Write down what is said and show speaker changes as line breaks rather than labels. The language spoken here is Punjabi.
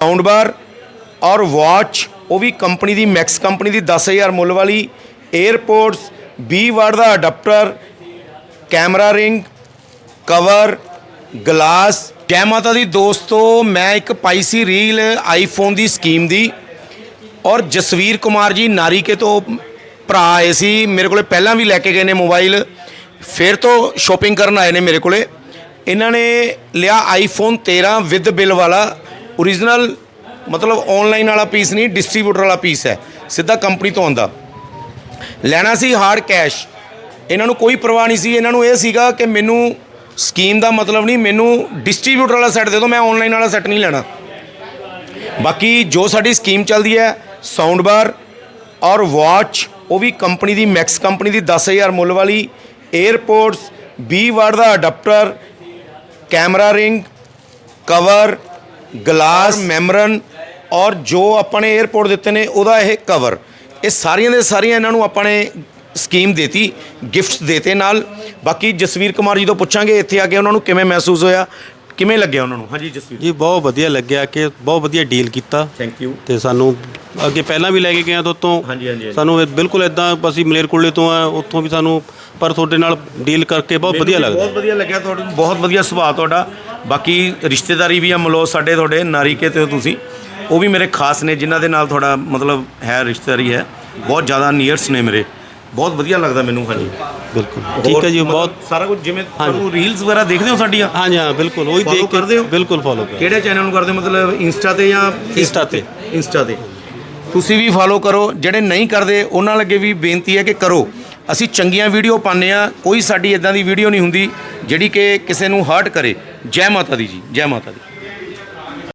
ਸਾਊਂਡ ਬਾਰ ਔਰ ਵਾਚ, ਉਹ ਵੀ ਕੰਪਨੀ ਦੀ, ਮੈਕਸ ਕੰਪਨੀ ਦੀ 10000 ਮੁੱਲ ਵਾਲੀ 에ਅਰਪੋਰਟਸ 20 ਵਾਟ ਦਾ adapter camera ring, cover, glass, ਜੈ ਮਾਤਾ ਦੀ ਦੋਸਤੋ, ਮੈਂ ਇੱਕ ਪਾਈ ਸੀ ਰੀਲ ਆਈਫੋਨ ਦੀ ਸਕੀਮ ਦੀ ਔਰ ਜਸਵੀਰ ਕੁਮਾਰ ਜੀ ਨਾਰੀਕੇ ਤੋਂ ਭਰਾ ਆਏ ਸੀ, ਮੇਰੇ ਕੋਲੇ ਪਹਿਲਾਂ ਵੀ ਲੈ ਕੇ ਗਏ ਨੇ ਮੋਬਾਈਲ, ਫਿਰ ਤੋਂ ਸ਼ਾਪਿੰਗ ਕਰਨ ਆਏ ਨੇ ਮੇਰੇ ਕੋਲੇ। ਇਹਨਾਂ ਨੇ ਲਿਆ ਆਈਫੋਨ 13 ਵਿਦ ਬਿੱਲ ਵਾਲਾ origignal ਮਤਲਬ ਆਨਲਾਈਨ ਵਾਲਾ ਪੀਸ ਨਹੀਂ ਡਿਸਟ੍ਰੀਬਿਊਟਰ ਵਾਲਾ ਪੀਸ ਹੈ। ਸਿੱਧਾ ਕੰਪਨੀ ਤੋਂ ਆਉਂਦਾ। ਲੈਣਾ ਸੀ ਹਾਰਡ ਕੈਸ਼ ਇਹਨਾਂ ਨੂੰ ਕੋਈ ਪਰਵਾਹ ਨਹੀਂ ਸੀ। ਇਹਨਾਂ ਨੂੰ ਇਹ ਸੀਗਾ ਕਿ ਮੈਨੂੰ ਸਕੀਮ ਦਾ ਮਤਲਬ ਨਹੀਂ, ਮੈਨੂੰ ਡਿਸਟ੍ਰੀਬਿਊਟਰ ਵਾਲਾ ਸੈੱਟ ਦੇ ਦਿਓ, ਮੈਂ ਆਨਲਾਈਨ ਵਾਲਾ ਸੈੱਟ ਨਹੀਂ ਲੈਣਾ। ਬਾਕੀ ਜੋ ਸਾਡੀ ਸਕੀਮ ਚੱਲਦੀ ਹੈ ਸਾਊਂਡ ਬਾਰ ਔਰ ਵਾਚ ਉਹ ਵੀ ਕੰਪਨੀ ਦੀ ਮੈਕਸ ਕੰਪਨੀ ਦੀ 10000 ਮੁੱਲ ਵਾਲੀ। 에ਅਰਪੋਰਟਸ 20 ਵਾਟ ਦਾ adapter camera ring cover glass ਮੈਮਰਨ ਔਰ ਜੋ ਆਪਾਂ ਨੇ 에ਅਰਪੋਰਟ ਦਿੱਤੇ ਨੇ ਉਹਦਾ ਇਹ ਕਵਰ ਇਹ ਸਾਰੀਆਂ ਦੇ ਸਾਰੀਆਂ ਇਹਨਾਂ ਨੂੰ ਆਪਾਂ ਨੇ ਸਕੀਮ ਦੇਤੀ ਗਿਫਟਸ ਦੇਤੇ ਨਾਲ। ਬਾਕੀ ਜਸਵੀਰ ਕੁਮਾਰ ਜੀ ਤੋਂ ਪੁੱਛਾਂਗੇ ਇੱਥੇ ਆ ਕੇ ਉਹਨਾਂ ਨੂੰ ਕਿਵੇਂ ਮਹਿਸੂਸ ਹੋਇਆ ਕਿਵੇਂ ਲੱਗਿਆ ਉਹਨਾਂ ਨੂੰ? ਹਾਂਜੀ ਜਸਵੀਰ।
ਜੀ ਬਹੁਤ ਵਧੀਆ ਲੱਗਿਆ ਕਿ ਬਹੁਤ ਵਧੀਆ ਡੀਲ ਕੀਤਾ।
ਥੈਂਕ ਯੂ
ਤੇ ਸਾਨੂੰ ਅੱਗੇ ਪਹਿਲਾਂ ਵੀ ਲੈ ਕੇ ਗਏ ਆ ਤੋਂ
ਹਾਂਜੀ, ਹਾਂਜੀ।
ਸਾਨੂੰ ਇਹ ਬਿਲਕੁਲ ਇਦਾਂ ਅਸੀਂ ਮਲੇਰਕੋਟਲੇ ਤੋਂ ਆ ਉੱਥੋਂ ਵੀ ਸਾਨੂੰ ਪਰ ਤੁਹਾਡੇ ਨਾਲ ਡੀਲ ਕਰਕੇ ਬਹੁਤ ਵਧੀਆ ਲੱਗਦਾ।
ਬਹੁਤ ਵਧੀਆ ਲੱਗਿਆ ਤੁਹਾਨੂੰ ਬਹੁਤ ਵਧੀਆ ਸੁਭਾਅ ਤੁਹਾਡਾ। ਬਾਕੀ ਰਿਸ਼ਤੇਦਾਰੀ ਵੀ ਆ ਮਲੋ ਸਾਡੇ ਤੁਹਾਡੇ ਨਾਰੀਕੇ ਤੇ ਤੁਸੀਂ। ਉਹ ਵੀ ਮੇਰੇ ਖਾਸ ਨੇ ਜਿਨ੍ਹਾਂ ਦੇ ਨਾਲ ਤੁਹਾਡਾ ਮਤਲਬ ਹੈ ਰਿਸ਼ਤੇਦਾਰੀ ਹੈ। ਬਹੁਤ ਜ਼ਿਆਦਾ ਨੀਅਰਸ ਨੇ ਮੇਰੇ। ਬਹੁਤ ਵਧੀਆ ਲੱਗਦਾ ਮੈਨੂੰ ਹਾਂਜੀ।
ਬਿਲਕੁਲ। ਠੀਕ ਹੈ ਜੀ ਬਹੁਤ
ਸਾਰਾ ਕੁਝ ਜਿਵੇਂ ਤੁਹਾਨੂੰ ਰੀਲਸ ਵਗੈਰਾ ਦੇਖਦੇ ਹੋ ਸਾਡੀਆਂ?
ਹਾਂਜੀ ਹਾਂ ਬਿਲਕੁਲ। ਉਹੀ ਦੇਖ
ਕਰਦੇ ਹੋ?
ਬਿਲਕੁਲ ਫੋਲੋ ਕਰ
ਕਿਹੜੇ ਚੈਨਲ ਨੂੰ ਕਰਦੇ ਮਤਲਬ ਇੰਸਟਾ ਤੇ ਜਾਂ
ਇੰਸਟਾ ਤੇ।
ਇੰਸਟਾ ਤੇ? ਤੁਸੀਂ ਵੀ ਫਾਲੋ ਕਰੋ, ਜਿਹੜੇ ਨਹੀਂ ਕਰਦੇ, ਉਹਨਾਂ ਲੱਗੇ ਵੀ ਬੇਨਤੀ ਹੈ ਕਿ ਕਰੋ। ਅਸੀਂ ਚੰਗੀਆਂ ਵੀਡੀਓ ਪਾਉਂਦੇ ਆ ਕੋਈ ਸਾਡੀ ਇਦਾਂ ਦੀ ਵੀਡੀਓ ਨਹੀਂ ਹੁੰਦੀ, ਜਿਹੜੀ ਕਿ ਕਿਸੇ ਨੂੰ ਹਰਟ ਕਰੇ। ਜੈ ਮਾਤਾ ਦੀ ਜੀ, ਜੈ ਮਾਤਾ ਦੀ।